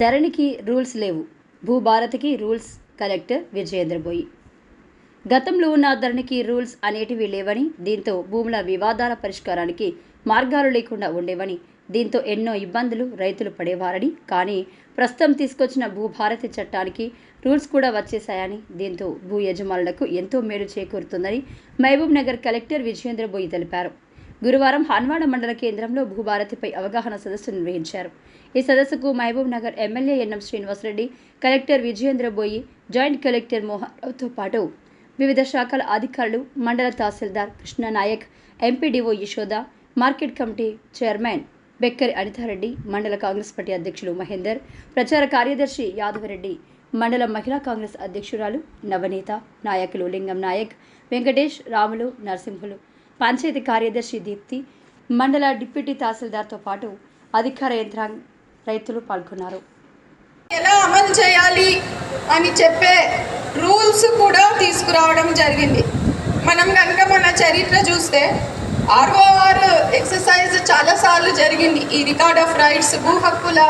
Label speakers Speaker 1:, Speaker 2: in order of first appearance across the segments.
Speaker 1: ధరణికి rules లేవు. భూభారతికి rules collector Vijayendra Boyi. గతంలో ఉన్న ధరణికి రూల్స్ అనేటివి లేవని దీంతో భూముల వివాదాల పరిష్కారానికి మార్గాలు లేకుండా ఉండేవని దీంతో ఎన్నో ఇబ్బందులు రైతులు పడేవారని కానీ ప్రస్తుతం తీసుకొచ్చిన భూభారతి చట్టానికి రూల్స్ కూడా వచ్చేశాయని దీంతో భూ యజమానులకు ఎంతో మేలు చేకూరుతుందని మహబూబ్ నగర్ కలెక్టర్ విజయేంద్రబోయి తెలిపారు. గురువారం హన్వాడ మండల కేంద్రంలో భూభారతిపై అవగాహన సదస్సు నిర్వహించారు. ఈ సదస్సుకు Mahabub Nagar MLA NM Srinivas Reddy collector Vijayendra Boyi joint collector మోహన్రావుతో పాటు వివిధ శాఖల అధికారులు మండల tahsildar Krishna Naik MPDO Yashoda market committee chairman Bekkari Anitha Reddy మండల కాంగ్రెస్ పార్టీ అధ్యక్షులు మహేందర్ ప్రచార కార్యదర్శి యాదవరెడ్డి మండల మహిళా కాంగ్రెస్ అధ్యక్షురాలు నవనీత నాయకులు లింగం నాయక్ వెంకటేష్ రాములు నరసింహులు పంచాయతీ కార్యదర్శి దీప్తి మండల డిప్యూటీ తహసీల్దార్తో పాటు అధికార యంత్రాంగ రైతులు పాల్గొన్నారు.
Speaker 2: ఎలా అమలు చేయాలి అని చెప్పే రూల్స్ కూడా తీసుకురావడం జరిగింది. మనం కనుక మన చరిత్ర చూస్తే ఆర్ఓఆర్ ఎక్సర్సైజ్ చాలాసార్లు జరిగింది. ఈ రికార్డ్ ఆఫ్ రైట్స్ భూ హక్కుల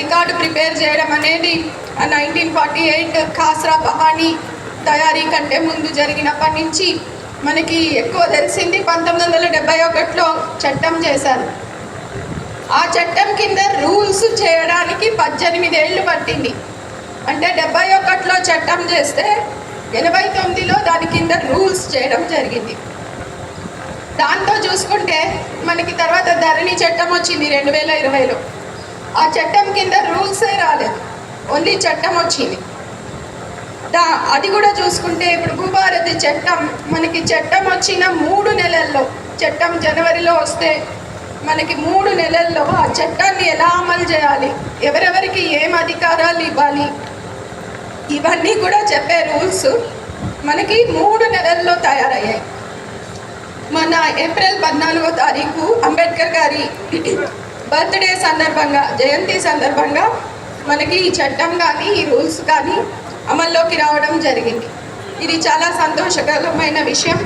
Speaker 2: రికార్డు ప్రిపేర్ చేయడం అనేది nineteen forty eight khasra pahani తయారీ కంటే ముందు జరిగినప్పటి నుంచి మనకి ఎక్కువ తెలిసింది పంతొమ్మిది వందల డెబ్బై ఒకటిలో చట్టం చేశారు. ఆ చట్టం కింద రూల్స్ చేయడానికి పద్దెనిమిది ఏళ్ళు పట్టింది. అంటే డెబ్బై ఒకటిలో చట్టం చేస్తే ఎనభై తొమ్మిదిలో దాని కింద రూల్స్ చేయడం జరిగింది. దాంతో చూసుకుంటే మనకి తర్వాత ధరణి చట్టం వచ్చింది రెండు వేల ఇరవైలో. ఆ చట్టం కింద రూల్సే రాలేదు. ఓన్లీ చట్టం వచ్చింది. అది కూడా చూసుకుంటే ఇప్పుడు భూభారతి చట్టం మనకి చట్టం వచ్చిన మూడు నెలల్లో చట్టం జనవరిలో వస్తే మనకి మూడు నెలల్లో ఆ చట్టాన్ని ఎలా అమలు చేయాలి ఎవరెవరికి ఏం అధికారాలు ఇవ్వాలి ఇవన్నీ కూడా చెప్పే రూల్స్ మనకి మూడు నెలల్లో తయారయ్యాయి. మన ఏప్రిల్ పద్నాలుగో తారీఖు అంబేద్కర్ గారి బర్త్డే సందర్భంగా జయంతి సందర్భంగా మనకి ఈ చట్టం కానీ ఈ రూల్స్ కానీ అమల్లోకి రావడం జరిగింది. ఇది చాలా సంతోషకరమైన విషయం.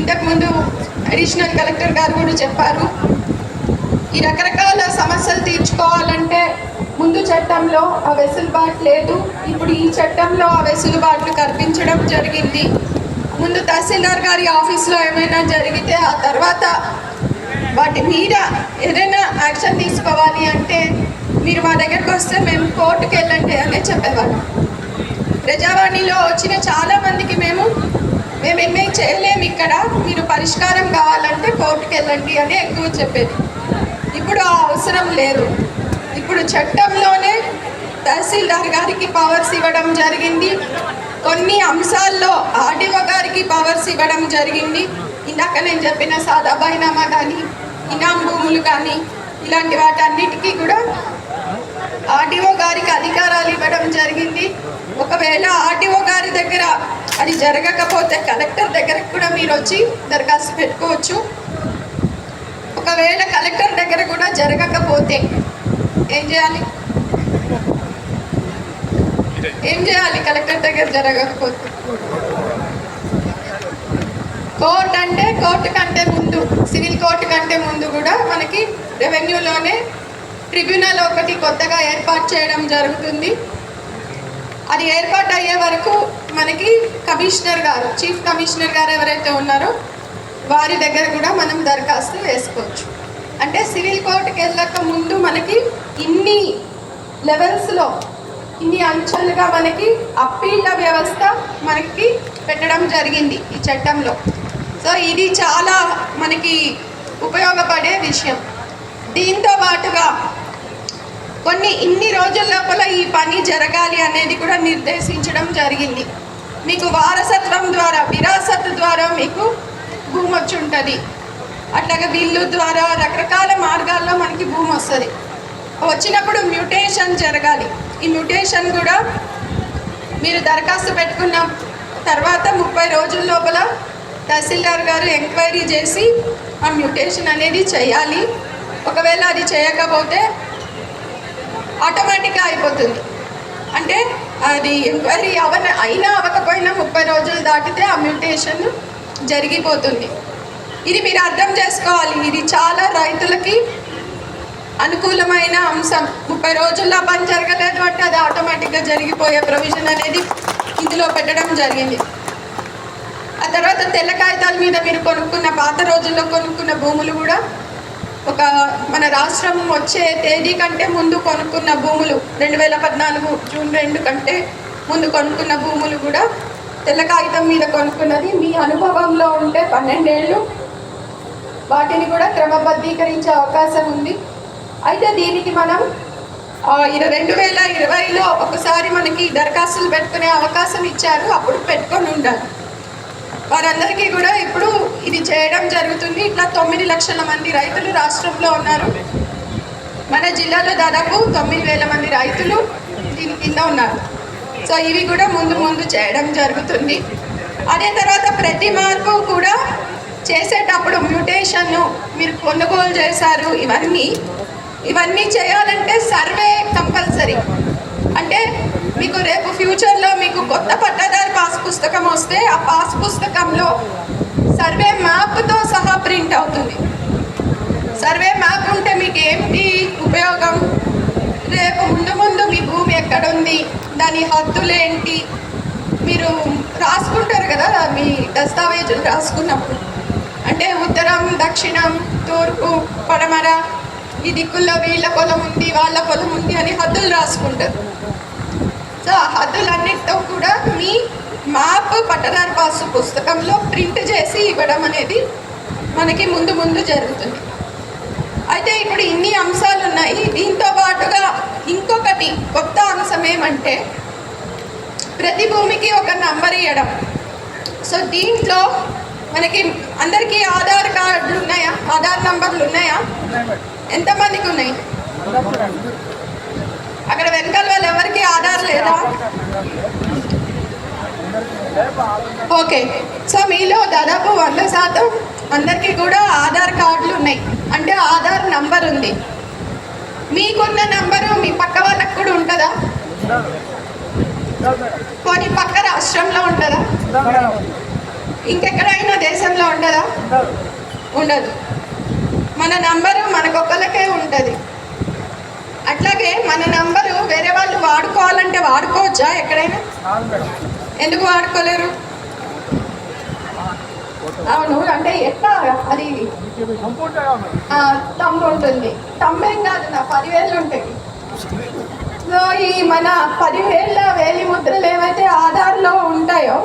Speaker 2: ఇంతకుముందు అడిషనల్ కలెక్టర్ గారు కూడా చెప్పారు ఈ రకరకాల సమస్యలు తీర్చుకోవాలంటే ముందు చట్టంలో ఆ వెసులుబాటు లేదు. ఇప్పుడు ఈ చట్టంలో ఆ వెసులుబాట్లు కల్పించడం జరిగింది. ముందు తహసీల్దార్ గారి ఆఫీస్లో ఏమైనా జరిగితే ఆ తర్వాత వాటి మీద ఏదైనా యాక్షన్ తీసుకోవాలి అంటే మీరు మా దగ్గరకు వస్తే మేము కోర్టుకు వెళ్ళండి అనే చెప్పేవాళ్ళం ప్రజావాణిలో వచ్చిన చాలా మందికి మేము మేము ఏమీ చేయలేము ఇక్కడ. మీరు పరిష్కారం కావాలంటే కోర్టుకు వెళ్ళండి అని ఎక్కువ చెప్పేది. ఇప్పుడు ఆ అవసరం లేదు. ఇప్పుడు చట్టంలోనే తహసీల్దార్ గారికి పవర్స్ ఇవ్వడం జరిగింది. కొన్ని అంశాల్లో ఆర్డీఓ గారికి పవర్స్ ఇవ్వడం జరిగింది. ఇందాక నేను చెప్పిన సాదా బైనామా కానీ ఇనాం భూములు కానీ ఇలాంటి వాటన్నిటికీ కూడా ఆర్డీఓ గారికి అధికారాలు ఇవ్వడం జరిగింది ఒకవేళ ఆర్డీఓ గారి దగ్గర అది జరగకపోతే కలెక్టర్ దగ్గరకు కూడా మీరు వచ్చి దరఖాస్తు పెట్టుకోవచ్చు. ఒకవేళ కలెక్టర్ దగ్గర కూడా జరగకపోతే ఏం చేయాలి? ఏం చేయాలి? కలెక్టర్ దగ్గర జరగకపోతే? కోర్టు అంటే కోర్టు కంటే ముందు సివిల్ కోర్టు కంటే ముందు కూడా మనకి రెవెన్యూలోనే ట్రిబ్యునల్ ఒకటి కొత్తగా ఏర్పాటు చేయడం జరుగుతుంది. అది ఏర్పాటు అయ్యే వరకు మనకి కమిషనర్ గారు చీఫ్ కమిషనర్ గారు ఎవరైతే ఉన్నారో వారి దగ్గర కూడా మనం దరఖాస్తు వేసుకోవచ్చు. అంటే సివిల్ కోర్టుకి వెళ్ళక ముందు మనకి ఇన్ని లెవెల్స్లో ఇన్ని అంచెలుగా మనకి అప్పీళ్ళ వ్యవస్థ మనకి పెట్టడం జరిగింది ఈ చట్టంలో. సో ఇది చాలా మనకి ఉపయోగపడే విషయం. దీంతో పాటుగా కొన్ని ఇన్ని రోజుల లోపల ఈ పని జరగాలి అనేది కూడా నిర్దేశించడం జరిగింది. మీకు వారసత్వం ద్వారా విరాసత్ ద్వారా మీకు భూమి వచ్చి ఉంటుంది అట్లాగే బిల్లు ద్వారా రకరకాల మార్గాల్లో మనకి భూమి వస్తుంది. వచ్చినప్పుడు మ్యూటేషన్ జరగాలి. ఈ మ్యూటేషన్ కూడా మీరు దరఖాస్తు పెట్టుకున్న తర్వాత ముప్పై రోజుల లోపల తహసీల్దార్ గారు ఎంక్వైరీ చేసి ఆ మ్యూటేషన్ అనేది చేయాలి. ఒకవేళ అది చేయకపోతే ఆటోమేటిక్గా అయిపోతుంది. అంటే అది ఎంక్వైరీ అవన అయినా అవ్వకపోయినా ముప్పై రోజులు దాటితే ఆ మ్యూటేషన్ జరిగిపోతుంది. ఇది మీరు అర్థం చేసుకోవాలి. ఇది చాలా రైతులకి అనుకూలమైన అంశం. ముప్పై రోజుల్లో పని జరగలేదు అంటే అది ఆటోమేటిక్గా జరిగిపోయే ప్రొవిజన్ అనేది ఇందులో పెట్టడం జరిగింది. ఆ తర్వాత తెల్ల కాగితాల మీద మీరు కొనుక్కున్న పాత రోజుల్లో కొనుక్కున్న భూములు కూడా ఒక మన రాష్ట్రం వచ్చే తేదీ కంటే ముందు కొనుక్కున్న భూములు రెండు వేల పద్నాలుగు జూన్ రెండు కంటే ముందు కొనుక్కున్న భూములు కూడా తెల్ల కాగితం మీద కొనుక్కున్నది. మీ అనుభవంలో ఉంటే పన్నెండేళ్ళు వాటిని కూడా క్రమబద్ధీకరించే అవకాశం ఉంది. అయితే దీనికి మనం ఆ, రెండు వేల ఇరవైలో ఒకసారి మనకి దరఖాస్తులు పెట్టుకునే అవకాశం ఇచ్చారు. అప్పుడు పెట్టుకొని ఉండాలి. వారందరికీ కూడా ఇప్పుడు చేయడం జరుగుతుంది. ఇట్లా తొమ్మిది లక్షల మంది రైతులు రాష్ట్రంలో ఉన్నారు. మన జిల్లాలో దాదాపు తొమ్మిది వేల మంది రైతులు దీని కింద ఉన్నారు. సో ఇవి కూడా ముందు ముందు చేయడం జరుగుతుంది. అదే తర్వాత ప్రతి మార్పు కూడా చేసేటప్పుడు మ్యూటేషన్ మీరు కొనుగోలు చేశారు ఇవన్నీ ఇవన్నీ చేయాలంటే సర్వే కంపల్సరీ. అంటే మీకు రేపు ఫ్యూచర్లో మీకు కొత్త పట్టాదారు పాస్ పుస్తకం వస్తే ఆ పాస్ పుస్తకంలో సర్వే మ్యాప్తో సహా ప్రింట్ అవుతుంది. సర్వే మ్యాప్ ఉంటే మీకు ఏంటి ఉపయోగం? రేపు ముందు ముందు మీ భూమి ఎక్కడుంది? దాని హద్దులు ఏంటి? మీరు రాసుకుంటారు కదా మీ దస్తావేజులు రాసుకున్నప్పుడు. అంటే ఉత్తరం దక్షిణం తూర్పు పడమర ఈ దిక్కుల్లో వీళ్ళ పొలం ఉంది వాళ్ళ పొలం ఉంది అని హద్దులు రాసుకుంటారు. సో ఆ హద్దులన్నిటితో కూడా మీ మ్యాప్ పట్టదారు పాసు పుస్తకంలో ప్రింట్ చేసి ఇవ్వడం అనేది మనకి ముందు ముందు జరుగుతుంది. అయితే ఇప్పుడు ఇన్ని అంశాలు ఉన్నాయి దీంతో పాటుగా ఇంకొకటి కొత్త అంశం ఏమంటే ప్రతి భూమికి ఒక నంబర్ ఇవ్వడం సో దీంట్లో మనకి అందరికీ ఆధార్ కార్డులు ఉన్నాయా? ఆధార్ నంబర్లు ఉన్నాయా? ఎంతమందికి ఉన్నాయి? అక్కడ వెనకాల వాళ్ళు ఎవరికి ఆధార్ లేదా? ఓకే. సో మీలో దాదాపు వంద శాతం అందరికీ కూడా ఆధార్ కార్డులు ఉన్నాయి. అంటే ఆధార్ నంబర్ ఉంది. మీకున్న నంబరు మీ పక్క వాళ్ళకు కూడా ఉంటుందా? పోనీ పక్క రాష్ట్రంలో ఉంటుందా? ఇంకెక్కడైనా దేశంలో ఉండదా ఉండదు. మన నంబరు మనకొక్కలకే ఉంటుంది. అట్లాగే మన నంబరు వేరే వాళ్ళు వాడుకోవాలంటే వాడుకోవచ్చా ఎక్కడైనా? ఎందుకు వాడుకోలేరు? అవును అంటే ఎట్లా అది? ఆ, తమ్ము ఉంటుంది తమ్మేం కాదు నా పదివేలు ఉంటాయి సో ఈ మన పదివేల వేలి ముద్రలు ఏవైతే ఆధార్లో ఉంటాయో